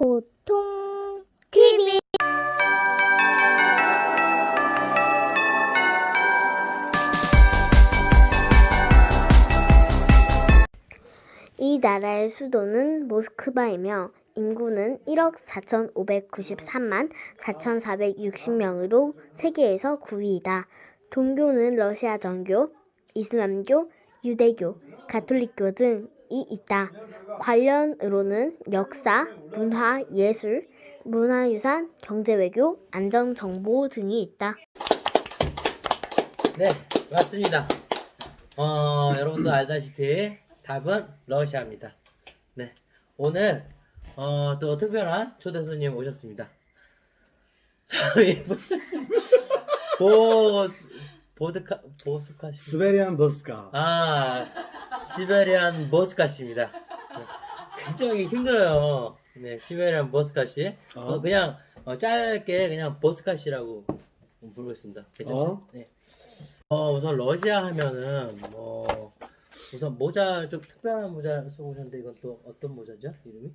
보통 TV 이 나라의 수도는 모스크바이며 인구는 1억 4,593만 4,460명으로 세계에서 9위이다. 종교는 러시아 정교, 이슬람교, 유대교, 가톨릭교 등이 있다. 관련으로는 역사, 문화, 예술, 문화유산, 경제외교, 안전정보 등이 있다. 네, 맞습니다. 어, 여러분도 알다시피 답은 러시아입니다. 네, 오늘 어, 또 특별한 초대 손님 오셨습니다. 저희 보 보드카 보스카 씨. 스베리안 버스카. 아, 시베리안. 네, 굉장히 힘들어요. 네, 시베리안 머스카 씨. 어, 어. 그냥 어, 짧게 그냥 머스카 씨라고 부르겠습니다. 괜찮죠? 어. 네. 어, 우선 러시아 하면은 뭐 우선 모자 좀 특별한 모자 쓰고 오셨는데 이건 또 어떤 모자죠? 이름이?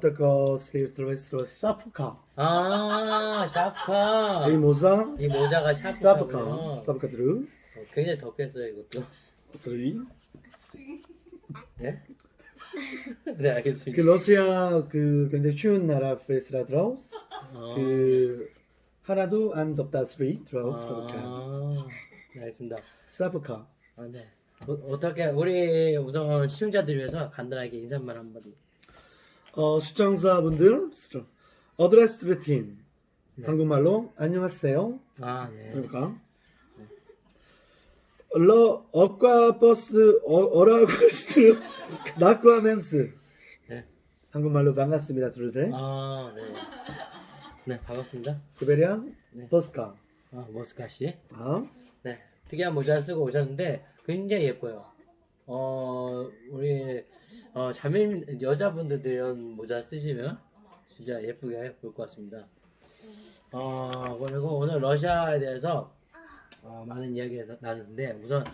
Taka 슬리브스로 사프카. 아, 샤프카. 이 모자 이 모자가 사프카. 샤프카군요. 사프카 드루. 어, 굉장히 덥겠어요, 이것도. 쓰리. 네? 네, 알겠습니다. 그 러시아 그 굉장히 추운 나라 프레스라 드라우스. 어. 그 하나도 안 덥다 쓰리 드라우스 사프카. 아, 네, 알겠습니다. 사프카. 아, 네. 어, 어떻게 우리 우선 시청자들 위해서 간단하게 인사말 한마디. 어 시청자분들 시청- 어드레스 루틴. 네. 한국말로 안녕하세요. 아, 네. 사프카. 러 어과 버스 어, 어라버스 낙과멘스. 네. 한국말로 반갑습니다, 둘들. 아, 네. 네, 반갑습니다. 스베리안 네. 버스카. 아, 머스카 씨. 아, 네. 특이한 모자 쓰고 오셨는데 굉장히 예뻐요. 어, 우리 어, 자매 여자분들도 이런 모자 쓰시면 진짜 예쁘게 볼 것 같습니다. 어, 그리고 오늘 러시아에 대해서 어, 많은 이야기 나누는데 우선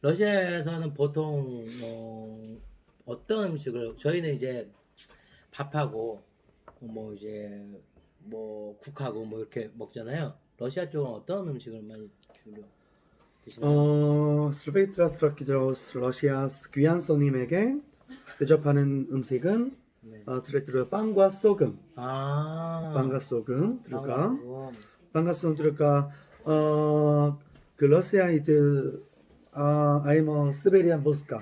러시아에서는 보통 어, 어떤 음식을 저희는 이제 밥하고 뭐 이제 뭐 국하고 뭐 이렇게 먹잖아요. 러시아 쪽은 어떤 음식을 많이 주로 드시나요? 어, 스베이트라스라키드로스 러시아 귀한 손님에게 대접하는 음식은 네. 어, 스레트로 빵과 소금, 아, 빵과 소금 들어가, 빵하고. 빵과 소금 들어가. 어, 그 러시아 이들, 아, 아니면 스베리안 모스카,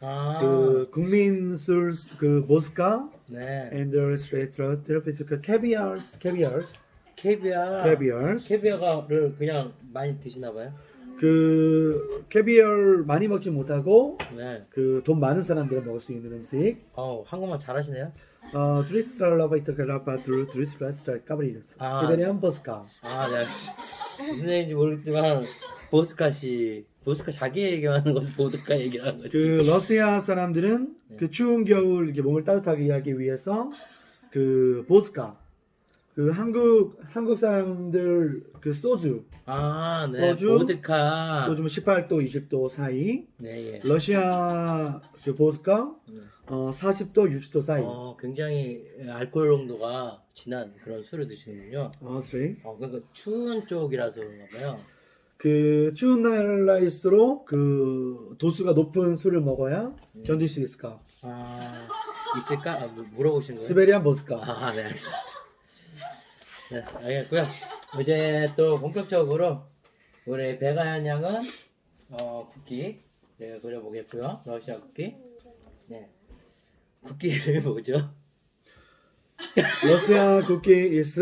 아, 그 국민 술그 모스카, 네. the 스레트로 테라피스 그 캐비어스, 캐비어스, 캐비아. 캐비어스. 캐비아를 그냥 많이 드시나 봐요. 그 캐비어 많이 먹지 못하고 네. 그 돈 많은 사람들은 먹을 수 있는 음식. 어, 한국말 잘하시네요. 어, 드리스트랄라바 이터칼라바 드루 드리스트라스트라 까브리스. 아. 시베리안 버스카. 아, 네. 무슨 얘기인지 모르겠지만 보스카시 보스카 자기 얘기하는 건 보드카 얘기하는 거지. 그 러시아 사람들은 네. 그 추운 겨울 이렇게 몸을 따뜻하게 하기 위해서 그 보스카. 그 한국 한국 사람들 그 소주 아, 네. 소주? 보드카. 소주 18도 20도 사이. 네, 예. 러시아 그 보스카 네. 어 40도 60도 사이. 어, 굉장히 알코올 농도가 진한 그런 술을 드시는군요. 어, 스트레이트. 어, 그러니까 추운 쪽이라서 그런가 봐요. 그 추운 나라일수록 그 도수가 높은 술을 먹어야 음. 견딜 수 있을까? 아, 있을까? 아, 뭐 물어보신 거예요? 스베리안 버스카. 아, 네, 알겠습니다. 네, 알겠고요. 이제 또 본격적으로 우리 배가연 양은 어, 쿠키 네, 그려보겠고요. 러시아 쿠키. 네. 쿠키 이름이 뭐죠? 러시아 쿠키 is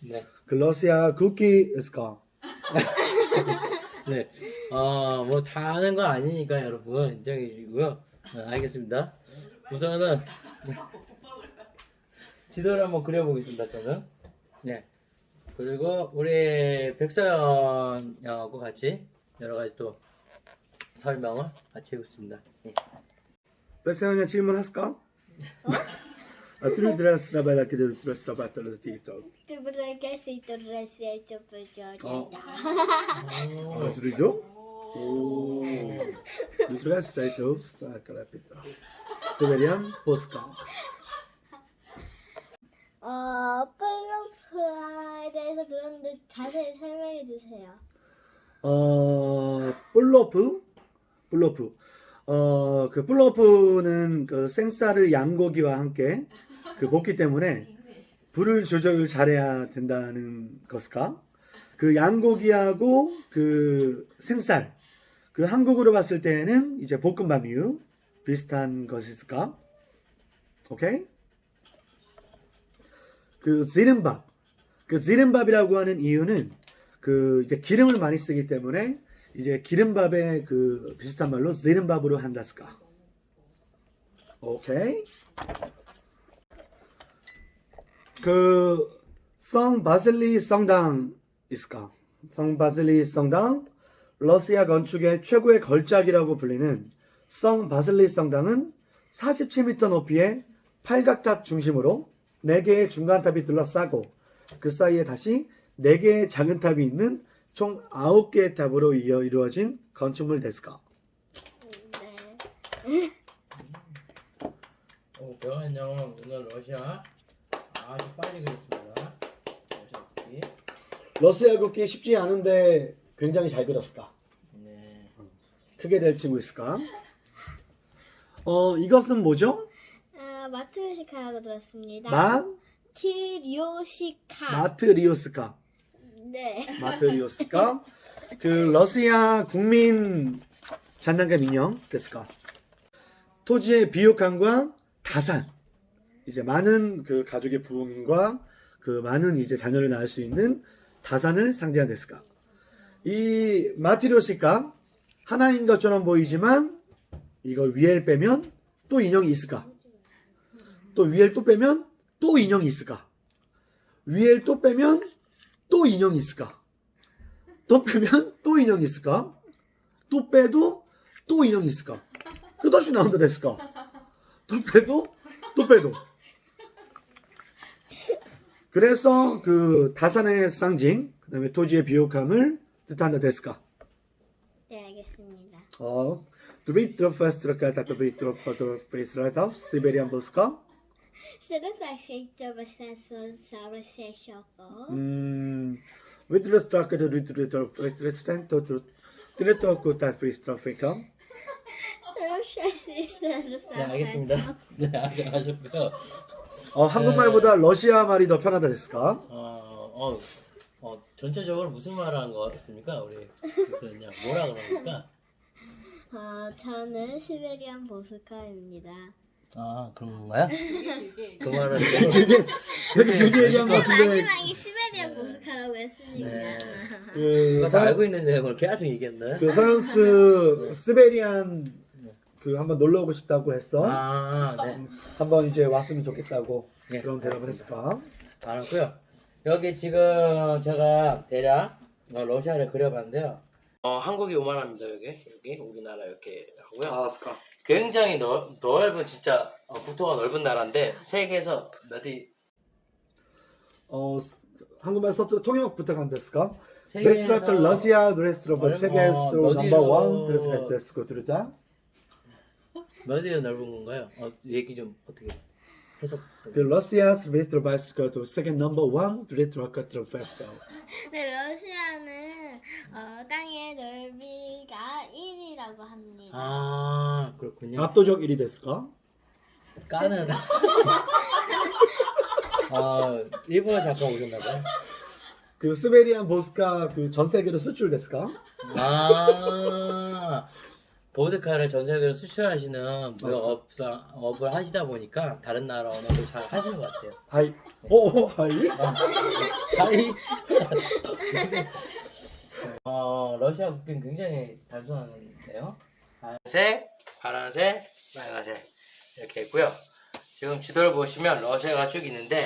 네. 그 러시아 쿠키 is까? 네. 어, 뭐다 아는 건 아니니까 여러분 인정해 주시고요. 네, 알겠습니다. 우선은 네. 지도를 한번 그려보겠습니다. 저는. 네. 그리고 우리 백서연 양하고 같이 여러 가지 또 설명을 같이 해보겠습니다. 네. 백세현이 질문했을까? A ty dres rabela, kiedy dres rabata do TikTok? Ty brakasy i to dres ja cię powiedział. A z rydu? Do dres tajtów, tak, lepiej to. Severian Poska. 어, 플로프에 대해서 들었는데 자세히 설명해 주세요. 어, 플로프? 블러프. 어, 그 플로프는 그 생쌀을 양고기와 함께 그 볶기 때문에 불을 조절을 잘해야 된다는 것일까? 그 양고기하고 그 생쌀, 그 한국으로 봤을 때는 이제 볶음밥류 비슷한 것일까? 오케이? 그 지름밥. 그 지름밥이라고 하는 이유는 그 이제 기름을 많이 쓰기 때문에 이제 기름밥에 그 비슷한 말로 지름밥으로 한다스까. 오케이. 그 성 바실리 성당 있을까? 성 바실리 성당 러시아 건축의 최고의 걸작이라고 불리는 성 바실리 성당은 47m 높이의 팔각탑 중심으로 4개의 중간탑이 둘러싸고 그 사이에 다시 4개의 작은 탑이 있는 총 9개의 탑으로 이어 이루어진 건축물 데스까. 네. 어, 병원형 오늘 러시아 아주 빨리 그렸습니다. 러시아 국기. 러시아 국기 쉽지 않은데 굉장히 잘 그렸을까? 네. 크게 될 친구 있을까? 어, 이것은 뭐죠? 아, 마트로시카라고 들었습니다. 마, 트리오시카. 마트리오스카. 네. 마트리오스카. 그 러시아 국민 장난감 인형 됐을까? 토지의 비옥함과 다산. 이제 많은 그 가족의 부흥과 그 많은 이제 자녀를 낳을 수 있는 다산을 상징한 됐을까? 이 마트리오스카 하나인 것처럼 보이지만 이걸 위에 빼면 또 인형이 있을까? 또 위에 또 빼면 또 인형이 있을까? 위에 또 빼면 또 인형이 있을까? 또 빼면 또 인형이 있을까? 또 빼도 또 인형이 있을까? 끝없이 나온다 됐을까? 또 빼도 또 빼도. 그래서 그 다산의 상징, 그 다음에 토지의 비옥함을 뜻한다 됐을까? 네, 알겠습니다. 어, 드리트로 페스트로카 타크 드리트로 파도 페스라타 시베리안 보스카. Skulle faktisk jobbe sensor sobre sexoppå. 음, 위드로 스타크 드리트로 페스트레스텐토 드리트로 코타 페스트라프리카. Sobre sexoppå. 네, 알겠습니다. 네, 아주 하셨고요. 어, 한국말보다 러시아 말이 더 편하다 됐을까? 어, 어, 어, 전체적으로 무슨 말을 한것 같습니까? 우리 교수님 뭐라 그럽니까? 어, 저는 시베리안 보스카입니다. 아, 그런 건가요? 그 말은 되게 길게 얘기한 것 같은데 마지막에 시베리안 보스카라고 했습니다. 네. 그, 누가 다 사, 알고 있는 내용을 계속 얘기했나요? 그 서연스 스베리안 그 한번 놀러 오고 싶다고 했어. 아, 네. 한번 이제 왔으면 좋겠다고 네, 그런 대답을 했을까? 알았고요. 여기 지금 제가 대략 어, 러시아를 그려봤는데요. 어, 한국이 오만합니다. 여기 여기 우리나라 이렇게 하고요. 알았을까? 굉장히 넓, 넓은 진짜 어, 국토가 넓은 나라인데 세계에서 몇위 어, 스- 한국말 서투 통역 부탁한댔을까? 세계에서 러시아 드레스로 세계에서 어, 넘버 어디로- 원 드레스고 들었다? 몇위가 넓은 건가요? 어, 얘기 좀 어떻게 해석? 그 러시아 스베트로 바스코 세계 넘버 원 드레스로 카트로 페스코. 네, 러시아는 어, 땅의 넓이가 1이라고 합니다. 아 그렇군요. 압도적 1위 됐을까? 까는. 아 일본에 잠깐 오셨나봐요. 그 스베리안 보스카 그 전 세계로 수출됐을까? 아 보드카를 전 세계로 수출하시는 무역 업을 하시다 보니까 다른 나라 언어도 잘 하시는 것 같아요. 하이. 오, 하이. 하이. 어 러시아 국기는 굉장히 단순한데요. 파란색, 파란색, 빨간색 이렇게 있고요. 지금 지도를 보시면 러시아가 쭉 있는데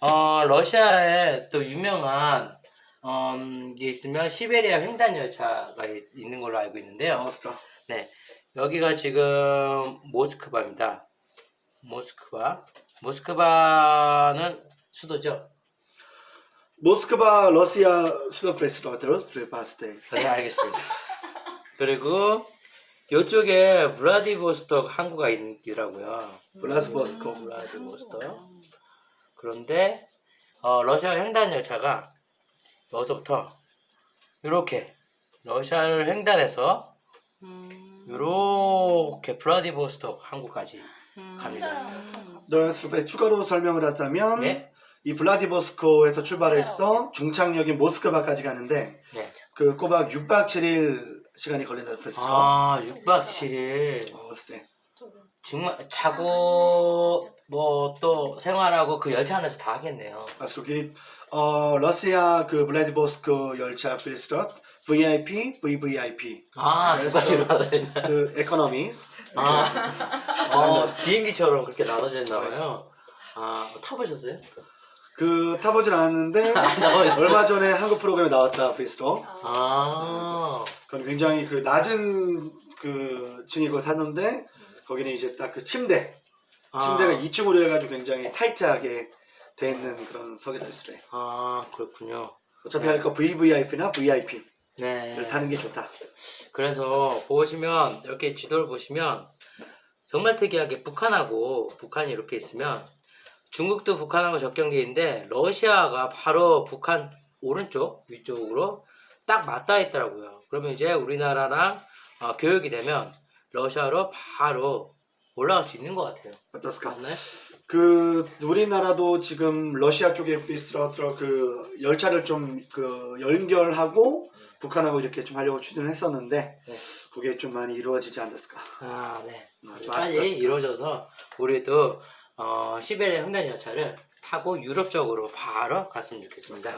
어 러시아에 또 유명한 음, 게 있으면 시베리아 횡단 열차가 이- 있는 걸로 알고 있는데요. 알았을까? 네, 여기가 지금 모스크바입니다. 모스크바. 모스크바는 수도죠. 모스크바 러시아 수도 프레스로트로 프레파스테. 네, 알겠습니다. 그리고 이쪽에 브라디보스톡 항구가 있더라고요. 블라스보스코. 브라디보스톡. 그런데 어, 러시아 횡단 열차가 여기서부터 이렇게 러시아를 횡단해서 이렇게 블라디보스톡 한국까지 갑니다. 그래서 추가로 설명을 하자면 네. 이 블라디보스코에서 출발해서 중창역인 모스크바까지 가는데 네. 그 꼬박 6박 7일 시간이 걸린다 그랬어. 아 6박 7일 어, 네. 정말 자고 뭐 또 생활하고 그 열차 안에서 다 하겠네요. 그래서 어, 러시아 그 블라디보스코 열차 필스럿 VIP, VVIP 아 두 가지 나눠져 있나? 그 에코노미스 아, 어, 비행기처럼 그렇게 나눠져 있나봐요. 아 타보셨어요? 그 타보진 않았는데 나와있어요. 얼마 전에 한국 프로그램에 나왔다 필스터 아 그건 굉장히 그 낮은 그 층이 걸 탔는데 거기는 이제 딱 그 침대 아. 침대가 2층으로 해가지고 굉장히 타이트하게 돼 있는 그런 석이다 있으래. 아 그렇군요. 어차피 할거 VVIP나 VIP를 네. 타는 게 좋다. 그래서 보시면 이렇게 지도를 보시면 정말 특이하게 북한하고 북한이 이렇게 있으면 중국도 북한하고 접경기인데 러시아가 바로 북한 오른쪽 위쪽으로 딱 맞닿아 있더라고요. 그러면 이제 우리나라랑 어, 교역이 되면 러시아로 바로 올라갈 수 있는 것 같아요. 어떻습니까? 맞나요? 그 우리나라도 지금 러시아 쪽에 필스터로 그 열차를 좀 그 연결하고 북한하고 이렇게 좀 하려고 추진을 했었는데 네. 그게 좀 많이 이루어지지 않았을까. 아, 네. 아, 좀 빨리 아쉽다. 이루어져서 우리도 어, 시베리아 횡단 열차를 타고 유럽 쪽으로 바로 갔으면 좋겠습니다.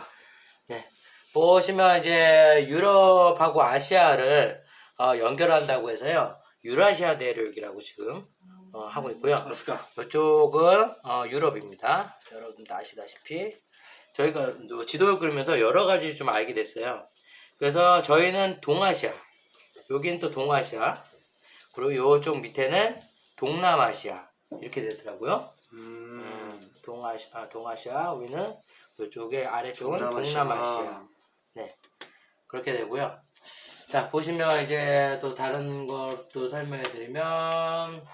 네. 보시면 이제 유럽하고 아시아를 어, 연결한다고 해서요. 유라시아 대륙이라고 지금 어, 하고 있고요. 어떻습니까? 이쪽은 어, 유럽입니다. 여러분도 아시다시피 저희가 또 지도를 그리면서 여러 가지 좀 알게 됐어요. 그래서 저희는 동아시아, 여긴 또 동아시아, 그리고 이쪽 밑에는 동남아시아 이렇게 되더라고요. 음, 음, 동아시아, 아, 동아시아, 우리는 이쪽에 아래쪽은 동남아시아. 동남아시아. 네, 그렇게 되고요. 자 보시면 이제 또 다른 것도 설명해 드리면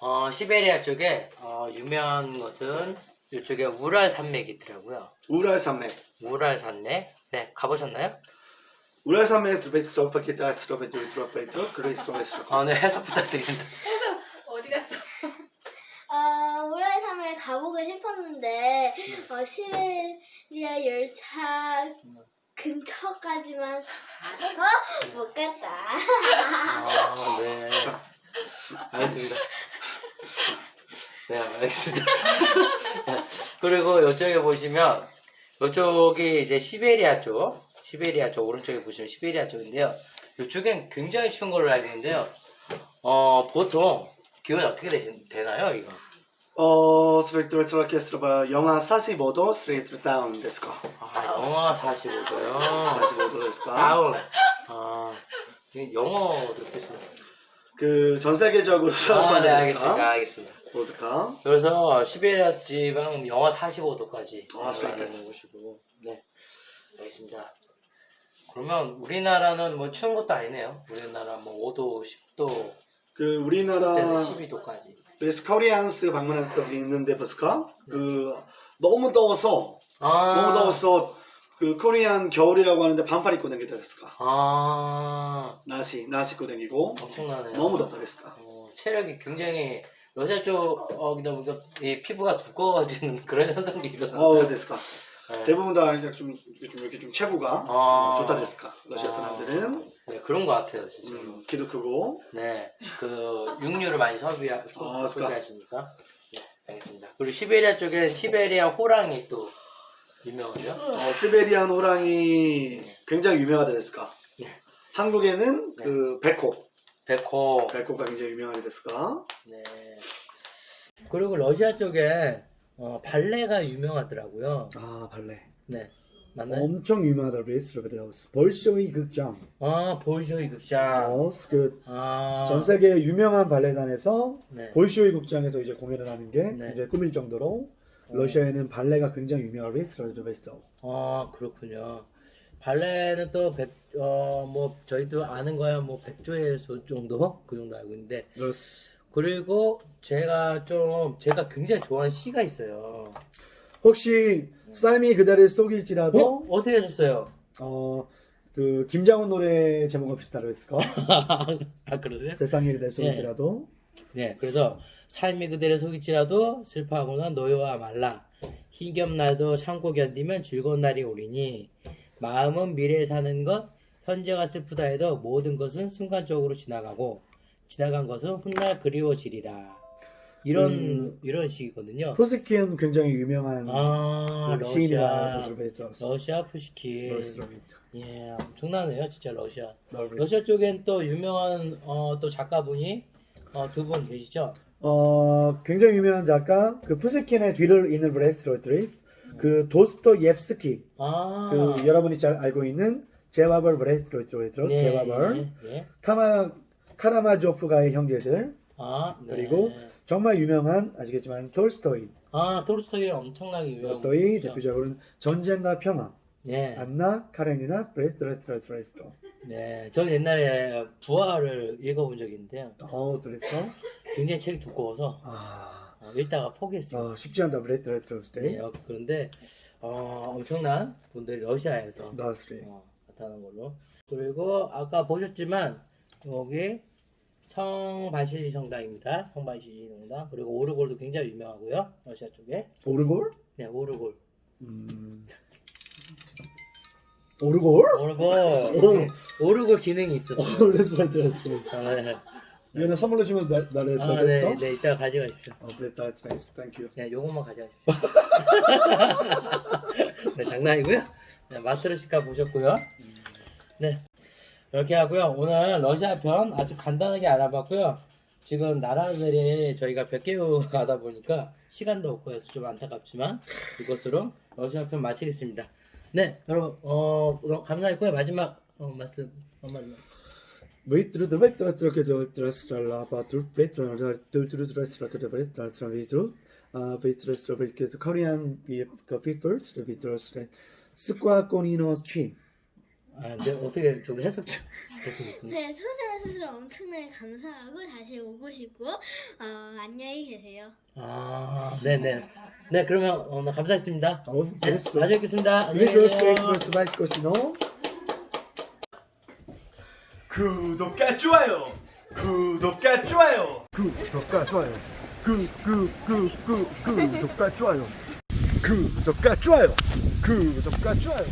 어, 시베리아 쪽에 어, 유명한 것은 이쪽에 우랄 산맥이 있더라고요. 우랄 산맥. 우랄 산맥. 네, 가보셨나요? 우랄 산맥 드베스트로파키 다스트로페트 드로페트 그리스토메스트로. 아, 네, 해석 부탁드립니다. 어디 갔어? 어, 우라산에 가보고 싶었는데 어, 시베리아 열차 근처까지만 가서 못 갔다. 아, 네. 알겠습니다. 네, 알겠습니다. 그리고 이쪽에 보시면, 이쪽이 이제 시베리아 쪽, 시베리아 쪽, 오른쪽에 보시면 시베리아 쪽인데요. 이쪽엔 굉장히 추운 걸로 알고 있는데요. 어, 보통 기온이 어떻게 되시, 되나요, 이거? 어, 스레이트로 트라케스트로바 영하 45도 스레이트로 다운 데스까. 아, 영하 45도요. 45도 데스까. 다운. 아, 이게 영어도 쓰시나요? 그 전 세계적으로 아, 사용하는 네, 알겠습니다. 알겠습니다. 뭐드까? 그래서 시베리아 지방 영하 45도까지 아, 그렇겠어. 곳이고, 네, 알겠습니다. 그러면 우리나라는 뭐 추운 것도 아니네요. 우리나라 뭐 5도, 10도, 그 때는 우리나라 12도까지. 그래서 코리안스 방문한 적이 있는데 보스까? 그 너무 더워서 아, 너무 더워서 그 코리안 겨울이라고 하는데 반팔 입고 다니게 됐을까? 아, 나시 나시 입고 다니고 엄청나네요. 너무 덥다 됐을까? 어, 체력이 굉장히 러시아 쪽이다 보니까 이 피부가 두꺼워지는 그런 현상도 일어나요. 어 됐을까? 네. 대부분 다 그냥 좀, 이렇게 좀 이렇게 좀 체구가 아. 좋다 됐을까? 러시아 사람들은 네, 그런 것 같아요, 진짜. 음, 키도 크고 네, 그 육류를 많이 소비하, 아, 소. 소비하시니까. 네, 알겠습니다. 그리고 시베리아 쪽엔 시베리아 호랑이 또 유명하죠. 어, 시베리안 호랑이 굉장히 유명하다 됐을까? 네. 한국에는 네. 그 백호 백호. 백호가 굉장히 유명하게 됐을까? 네. 그리고 러시아 쪽에 어, 발레가 유명하더라고요. 아 발레 네, 맞나요? 엄청 유명하다 브레이스로베데우스 볼쇼이 극장 아, 볼쇼이 극장. 어, 그전 아, 세계 유명한 발레단에서 네. 볼쇼이 극장에서 이제 공연을 하는 게 네. 이제 꿈일 정도로 어. 러시아에는 발레가 굉장히 유명한 브레이스로베데우스 아, 그렇군요. 발레는 또 백, 어, 뭐, 저희도 아는 거야, 뭐, 백조의 소 정도? 그 정도 알고 있는데, 그리고 제가 좀 제가 굉장히 좋아하는 시가 있어요. 혹시 삶이 그대를 어? 속일지라도 어 떻게 하셨어요? 어, 그 김장훈 노래 제목과 비슷하다고 했을까? 아 그러세요? 세상이 그대를 속일지라도 네, 그래서 삶이 그대를 속일지라도 슬퍼하거나 노여와 말라. 희겸 날도 참고 견디면 즐거운 날이 오리니 마음은 미래에 사는 것 현재가 슬프다 해도 모든 것은 순간적으로 지나가고 지나간 것은 훗날 그리워지리라. 이런 음. 이런 식이거든요. 푸스키는 굉장히 유명한 아 그 시인이다. 러시아 러시아 러시아 푸시킨 예 엄청나네요 진짜 러시아 러시아 쪽엔 또 유명한 어, 또 작가분이 어, 두 분 계시죠? 어, 굉장히 유명한 작가 그 푸스킨의 뒤를 잇는 브레스로트리스 그 도스토 옙스키 아 그 여러분이 잘 알고 있는 제와벌 브레스로트리스 네, 제와벌 예, 예. 카마 카라마조프가의 형제들 아, 네. 그리고 정말 유명한 아시겠지만 톨스토이 아, 토르스토이 엄청나게 유명한 톨스토이 분이죠. 대표적으로는 전쟁과 평화 네. 안나 카레니나 브레스트레스트레스트 네. 저 옛날에 부하를 읽어본 적이 있는데요. 어 그랬어? 굉장히 책이 두꺼워서 아 어, 읽다가 포기했습니다. 어, 쉽지 않다 브레스트레스트 네, 어, 그런데 어, 엄청난 분들이 러시아에서 나스리 어, 나타난 걸로. 그리고 아까 보셨지만 여기 성바실리 성당입니다. 성바실리 성당. 그리고 오르골도 굉장히 유명하고요. 러시아 쪽에. 오르골? 네, 오르골. 음... 오르골? 오르골. 오르골 기능이 있었어요. 브레스트레스트 아, 네. 이거는 선물로 주면 나, 나를 아, 받겠어? 네, 네, 이따가 가져가십시오. 어, 브레스트레스트 땡큐 그냥 요것만 가져가십시오. 네, 장난이고요. 네, 마트로시카 보셨고요. 네, 이렇게 하고요. 오늘 러시아 편 아주 간단하게 알아봤고요. 지금 나라들이 저희가 100개 가다 보니까 시간도 없고 해서 좀 안타깝지만 이것으로 러시아 편 마치겠습니다. 네, 여러분 어 감사했고요. 마지막 어, 말씀 아 ke Korean 비 coffee first vitru tru 스과 꼬니노 치 아, 네, 어떻게 좀 해석 좀 부탁드리겠습니다. 네, 소생해주셔서 엄청나게 감사하고 다시 오고 싶고 어, 안녕히 계세요. 아, 네네. 네, 그러면 어, 감사했습니다. 어 네, 그랬어 마저 뵙겠습니다. 안녕히 드리드로 계세요. 스페이스 스바이스 코시노 구독과 좋아요 구독과 좋아요 구독과 좋아요 구구구구 구독과 좋아요 구독과 좋아요 구독과 좋아요